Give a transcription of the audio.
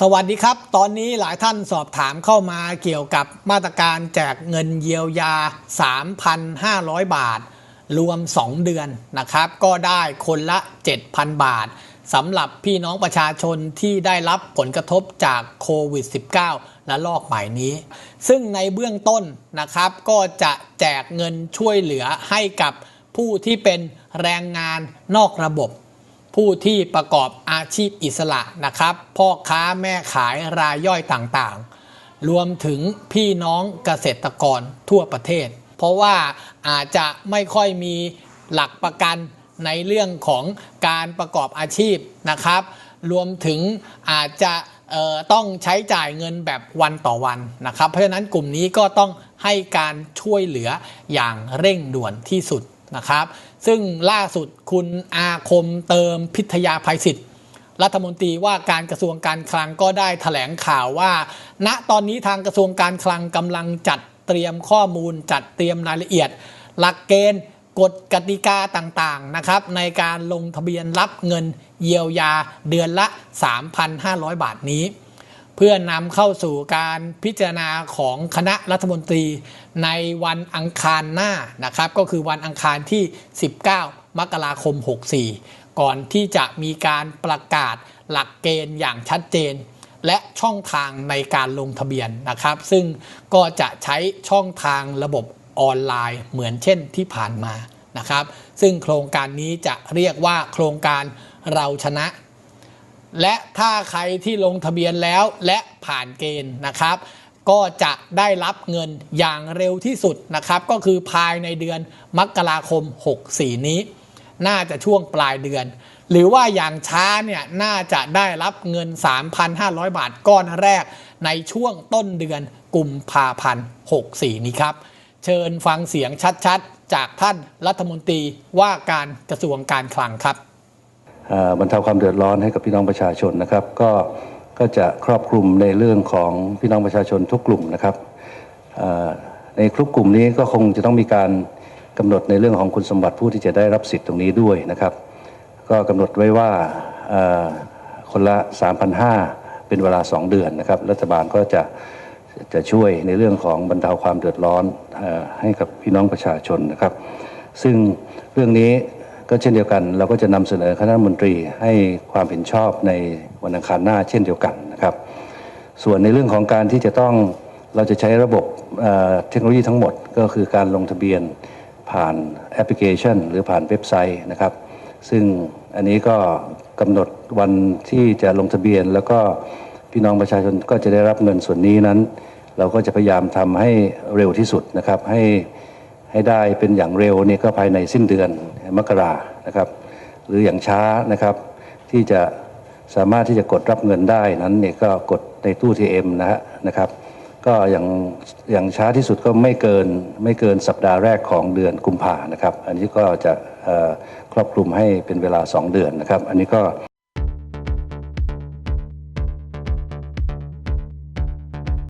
สวัสดีครับ ตอนนี้หลายท่านสอบถามเข้ามาเกี่ยวกับมาตรการแจกเงินเยียวยา 3,500 บาท รวม 2 เดือนนะครับ ก็ได้คนละ 7,000 บาทสำหรับพี่น้องประชาชนที่ได้รับผลกระทบจากโควิด -19 และลอกใหม่นี้ ซึ่งในเบื้องต้นนะครับ ก็จะแจกเงินช่วยเหลือให้กับผู้ที่เป็นแรงงานนอกระบบ ผู้ที่ประกอบอาชีพอิสระนะครับ พ่อค้าแม่ขายรายย่อยต่างๆ รวมถึงพี่น้องเกษตรกรทั่วประเทศ เพราะว่าอาจจะไม่ค่อยมีหลักประกันในเรื่องของการประกอบอาชีพนะครับ รวมถึงอาจจะต้องใช้จ่ายเงินแบบวันต่อวันนะครับ เพราะฉะนั้นกลุ่มนี้ก็ต้องให้การช่วยเหลืออย่างเร่งด่วนที่สุด นะครับ ซึ่งล่าสุดคุณอาคมเติมพิทยาภัยศิษย์รัฐมนตรีว่าการกระทรวงการคลังก็ได้แถลงข่าวว่า ณตอนนี้ทางกระทรวงการคลังกำลังจัดเตรียมข้อมูล จัดเตรียมรายละเอียด หลักเกณฑ์กฎกติกาต่างๆนะครับในการลงทะเบียนรับเงินเยียวยาเดือนละ 3,500 บาทนี้ เพื่อนำเข้าสู่การพิจารณาของคณะรัฐมนตรีในวันอังคารหน้านะครับ ก็คือวันอังคารที่ 19 มกราคม 64 ก่อนที่จะมีการประกาศหลักเกณฑ์อย่างชัดเจน และช่องทางในการลงทะเบียนนะครับ ซึ่งก็จะใช้ช่องทางระบบออนไลน์เหมือนเช่นที่ผ่านมานะครับ ซึ่งโครงการนี้จะเรียกว่าโครงการเราชนะ และถ้าใครที่ลงทะเบียนแล้วและผ่านเกณฑ์นะครับ ก็จะได้รับเงินอย่างเร็วที่สุดนะครับ ก็คือภายในเดือนมกราคม 64 นี้ น่าจะช่วงปลายเดือน หรือว่าอย่างช้าเนี่ยน่าจะได้รับเงิน 3,500 บาทก้อนแรก ในช่วงต้นเดือนกุมภาพันธ์ 64 นี้ครับ เชิญฟังเสียงชัดๆ จากท่านรัฐมนตรีว่าการกระทรวงการคลังครับ บรรเทาความเดือดร้อนให้กับพี่น้องประชาชนนะครับ ก็ก็จะครอบคลุมในเรื่องของพี่น้องประชาชนทุกกลุ่มนะครับในกลุ่มกลุ่มนี้ก็คงจะต้องมีการกำหนดในเรื่องของคุณสมบัติผู้ที่จะได้รับสิทธิ์ตรงนี้ด้วยนะครับ ก็กำหนดไว้ว่าคนละ 3,500 เป็นเวลา 2 เดือนนะครับ รัฐบาลก็จะจะช่วยในเรื่องของบรรเทาความเดือดร้อนอให้กับพี่น้องประชาชนนะครับ ซึ่งเรื่องนี้ ก็เช่นเดียวกัน เราก็จะนำเสนอคณะมนตรีให้ความเห็นชอบในวันอังคารหน้าเช่นเดียวกันนะครับ ส่วนในเรื่องของการที่จะต้องเราจะใช้ระบบเเทคโนโลยีทั้งหมดก็คือการลงทะเบียนผ่านแอปพลิเคชัน หรือผ่านเว็บไซต์นะครับ ซึ่งอันนี้ก็กำหนดวันที่จะลงทะเบียน แล้วก็พี่น้องประชาชนก็จะได้รับเงินส่วนนี้นั้น เราก็จะพยายามทำให้เร็วที่สุดนะครับให้ ให้ได้เป็นอย่างเร็วเนี่ยก็ภายในสิ้นเดือนมกรานะครับ หรืออย่างช้านะครับที่จะสามารถที่จะกดรับเงินได้นั้นเนี่ยก็กดในตู้ TM นะฮะนะครับ ก็อย่างอย่างช้าที่สุดก็ไม่เกินไม่เกินสัปดาห์แรกของเดือนกุมภานะครับ อันนี้ก็จะครอบคลุมให้เป็นเวลา 2 เดือนนะครับ อันนี้ก็